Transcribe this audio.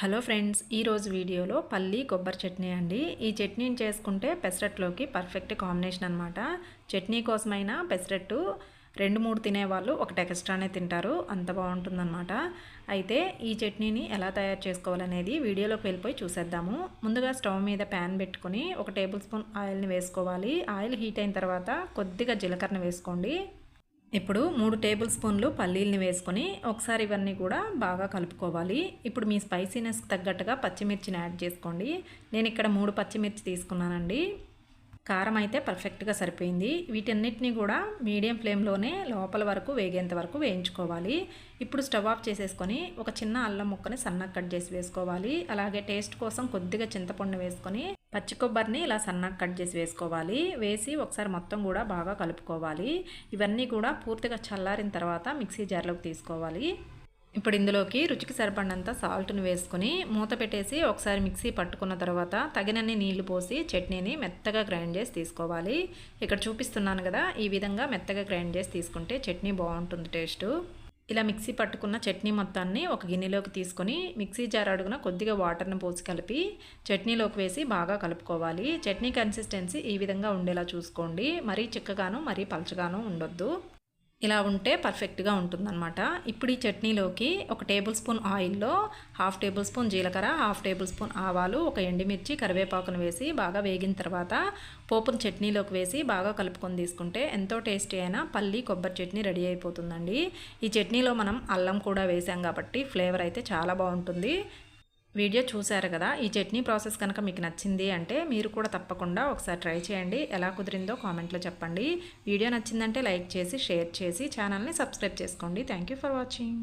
Hello friends ఈరోజు వీడియోలో పల్లి కొబ్బరి చట్నీ అండి. ఈ చట్నీని చేసుకుంటే పెసరట్లోకి పర్ఫెక్ట్ కాంబినేషన్ అనమాట చట్నీ కోసమైనా పెసరట్టు రెండు మూడు తినేవాళ్ళు ఒకటి ఎక్స్ట్రానే తింటారు. అంత బాగుంటుందన్నమాట. అయితే ఈ చట్నీని ఎలా తయారు చేసుకోవాలనేది వీడియోలోకి వెళ్ళిపోయి చూసేద్దాము. ముందుగా స్టవ్ మీద ప్యాన్ పెట్టుకొని ఒక టేబుల్ స్పూన్ ఆయిల్ని వేసుకోవాలి. ఆయిల్ హీట్ అయిన తర్వాత కొద్దిగా జీలకర్ర వేసుకోండి. ఇప్పుడు మూడు టేబుల్ స్పూన్లు పల్లీల్ని వేసుకొని ఒకసారి ఇవన్నీ కూడా బాగా కలుపుకోవాలి. ఇప్పుడు మీ స్పైసీనెస్కి తగ్గట్టుగా పచ్చిమిర్చిని యాడ్ చేసుకోండి. నేను ఇక్కడ మూడు పచ్చిమిర్చి తీసుకున్నానండి. కారం అయితే పర్ఫెక్ట్గా సరిపోయింది. వీటన్నిటిని కూడా మీడియం ఫ్లేమ్లోనే లోపల వరకు వేగేంత వరకు వేయించుకోవాలి. ఇప్పుడు స్టవ్ ఆఫ్ చేసేసుకొని ఒక చిన్న అల్లం ముక్కని సన్నగా కట్ చేసి వేసుకోవాలి. అలాగే టేస్ట్ కోసం కొద్దిగా చింతపండు వేసుకొని పచ్చి కొబ్బరిని ఇలా సన్నగా కట్ చేసి వేసుకోవాలి. వేసి ఒకసారి మొత్తం కూడా బాగా కలుపుకోవాలి. ఇవన్నీ కూడా పూర్తిగా చల్లారిన తర్వాత మిక్సీ జార్లోకి తీసుకోవాలి. ఇప్పుడు ఇందులోకి రుచికి సరిపడినంత సాల్ట్ని వేసుకుని మూత పెట్టేసి ఒకసారి మిక్సీ పట్టుకున్న తర్వాత తగినన్ని నీళ్ళు పోసి చట్నీని మెత్తగా గ్రైండ్ చేసి తీసుకోవాలి. ఇక్కడ చూపిస్తున్నాను కదా ఈ విధంగా మెత్తగా గ్రైండ్ చేసి తీసుకుంటే చట్నీ బాగుంటుంది టేస్టు. ఇలా మిక్సీ పట్టుకున్న చట్నీ మొత్తాన్ని ఒక గిన్నెలోకి తీసుకొని మిక్సీ జార్ అడుగున కొద్దిగా వాటర్ని పోసి కలిపి చట్నీలోకి వేసి బాగా కలుపుకోవాలి. చట్నీ కన్సిస్టెన్సీ ఈ విధంగా ఉండేలా చూసుకోండి. మరీ చిక్కగాను మరీ పలచగాను ఉండొద్దు. ఇలా ఉంటే పర్ఫెక్ట్గా ఉంటుందన్నమాట. ఇప్పుడు ఈ చట్నీలోకి ఒక టేబుల్ స్పూన్ ఆయిల్లో హాఫ్ టేబుల్ స్పూన్ జీలకర్ర హాఫ్ టేబుల్ స్పూన్ ఆవాలు ఒక ఎండిమిర్చి కరివేపాకును వేసి బాగా వేగిన తర్వాత పోపును చట్నీలోకి వేసి బాగా కలుపుకొని తీసుకుంటే ఎంతో టేస్టీ అయిన పల్లి కొబ్బరి చట్నీ రెడీ అయిపోతుందండి. ఈ చట్నీలో మనం అల్లం కూడా వేసాం కాబట్టి ఫ్లేవర్ అయితే చాలా బాగుంటుంది. వీడియో చూశారు కదా ఈ చట్నీ ప్రాసెస్ కనుక మీకు నచ్చింది అంటే మీరు కూడా తప్పకుండా ఒకసారి ట్రై చేయండి. ఎలా కుదిరిందో కామెంట్లో చెప్పండి. వీడియో నచ్చిందంటే లైక్ చేసి షేర్ చేసి ఛానల్ని సబ్స్క్రైబ్ చేసుకోండి. Thank for watching.